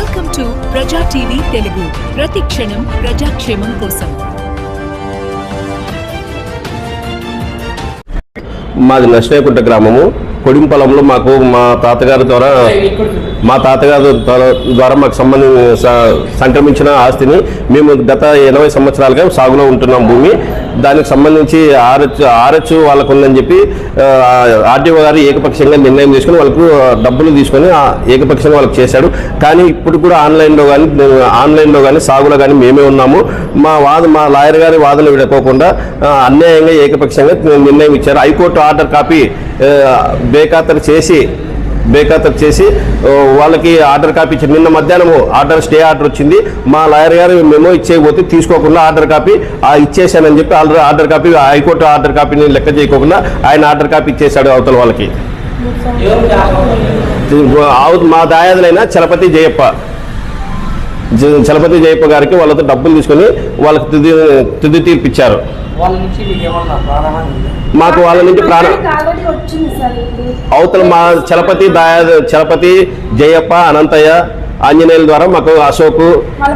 Welcome to Praja TV Telugu ప్రతి క్షణం ప్రజాక్షేమం కోసం మాది నష్టేకుంట గ్రామము. కొడింపొలంలో మాకు మా తాతగారి ద్వారా మా తాతగారి ద్వారా- ద్వారా మాకు సంబంధించిన సంక్రమించిన ఆస్తిని మేము గత ఎనభై సంవత్సరాలుగా సాగులో ఉంటున్నాం భూమి. దానికి సంబంధించి ఆర్హెచ్ ఆర్హెచ్ వాళ్ళకు ఉందని చెప్పి ఆర్టీఓ గారు ఏకపక్షంగా నిర్ణయం తీసుకుని వాళ్ళకు డబ్బులు తీసుకొని ఏకపక్షంగా వాళ్ళకి చేశాడు. కానీ ఇప్పుడు కూడా ఆన్లైన్లో కానీ ఆన్లైన్లో కానీ సాగులో కానీ మేమే ఉన్నాము. మా వాద మా లాయర్ గారి వాదన విడకోకుండా అన్యాయంగా ఏకపక్షంగా నిర్ణయం ఇచ్చారు. హైకోర్టు ఆర్డర్ కాపీ బేఖాతరు చేసి బేఖాతరు చేసి వాళ్ళకి ఆర్డర్ కాపీ ఇచ్చారు. నిన్న మధ్యాహ్నం ఆర్డర్ స్టే ఆర్డర్ వచ్చింది. మా లాయర్ గారు మెమో ఇచ్చేయకపోతే తీసుకోకుండా ఆర్డర్ కాపీ ఆ ఇచ్చేసానని చెప్పి already order copy high court order కాపీని లెక్క చేయకోకుండా ఆయన ఆర్డర్ కాపీ ఇచ్చేశాడు అవతల వాళ్ళకి. మా దాయాదులైన చలపతి జయప్ప. జ- చలపతి జయప్ప గారికి వాళ్ళతో డబ్బులు తీసుకొని వాళ్ళకి తుది తుది తీర్పిచ్చారు. వాళ్ళ నుంచి మీకు వాళ్ళ నుంచి ప్రాణ అవతల మా చలపతి దాయా చలపతి జయప్ప అనంతయ్య ఆంజనేయుల ద్వారా మాకు అశోక్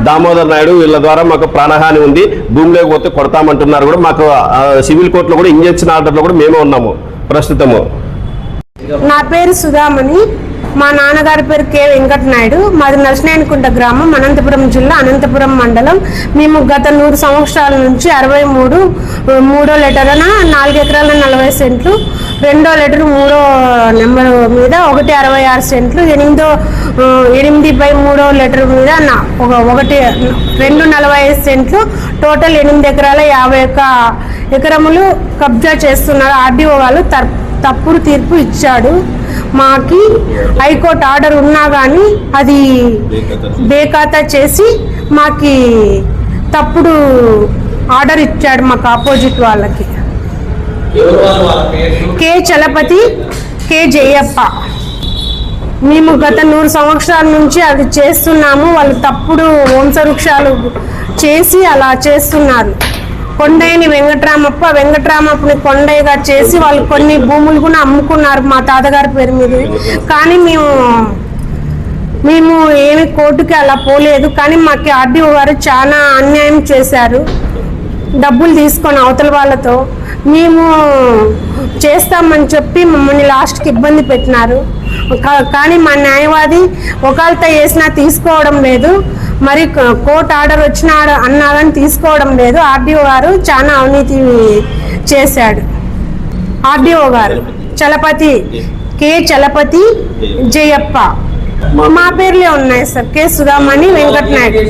దామోదర్ నాయుడు వీళ్ళ ద్వారా మాకు ప్రాణహాని ఉంది. భూమిలోకి పోతే కొడతామంటున్నారు కూడా మాకు సివిల్ కోర్టులో కూడా ఇంజక్షన్ ఆర్డర్లో కూడా మేమే ఉన్నాము ప్రస్తుతము. నా పేరు సుధామణి. మా నాన్నగారి పేరు కె వెంకటనాయుడు. మాది నర్సనాయనకుంట గ్రామం అనంతపురం జిల్లా అనంతపురం మండలం. మేము గత నూరు సంవత్సరాల నుంచి అరవై మూడు మూడో లెటర్న నాలుగు ఎకరాల నలభై సెంట్లు రెండో లెటర్ మూడో నెంబర్ మీద ఒకటి అరవై ఆరు సెంట్లు ఎనిమిదో ఎనిమిది బై మూడో లెటర్ మీద నా- ఒక ఒకటి రెండు నలభై ఐదు సెంట్లు టోటల్ ఎనిమిది ఎకరాల యాభై ఒక్క ఎకరములు కబ్జా చేస్తున్నారు. ఆర్డీఓ వాళ్ళు తప్పుడు తీర్పు ఇచ్చాడు. మాకి హైకోర్టు ఆర్డర్ ఉన్నా కానీ అది బేఖాతా చేసి మాకి తప్పుడు ఆర్డర్ ఇచ్చాడు మాకు ఆపోజిట్ వాళ్ళకి. కే చలపతి కే జయప్ప. మేము గత నూరు సంవత్సరాల నుంచి అది చేస్తున్నాము వాళ్ళు తప్పుడు వంశవృక్షాలు చేసి అలా చేస్తున్నారు. కొండయ్యని వెంకట్రామప్ప వెంకట్రామప్పని కొండయ్యగా చేసి వాళ్ళు కొన్ని భూములు కూడా అమ్ముకున్నారు మా తాతగారి పేరు మీద. కానీ మేము మేము ఏమి కోర్టుకి అలా పోలేదు. కానీ మాకు ఆర్డీఓ గారు చాలా అన్యాయం చేశారు. డబ్బులు తీసుకొని అవతల వాళ్ళతో మేము చేస్తామని చెప్పి మమ్మల్ని లాస్ట్కి ఇబ్బంది పెట్టినారు. కా- కానీ మా న్యాయవాది ఒకళ్ళతో వేసినా తీసుకోవడం లేదు. మరి కోర్ట్ కోర్టు ఆర్డర్ వచ్చిన అన్నా తీసుకోవడం లేదు. ఆర్డీఓ గారు చాలా అవినీతి చేశాడు. ఆర్డీఓ గారు. చలపతి. కే. చలపతి జయప్ప. మా పేర్లే ఉన్నాయి సార్. కే. సుధామణి వెంకటనాయుడు.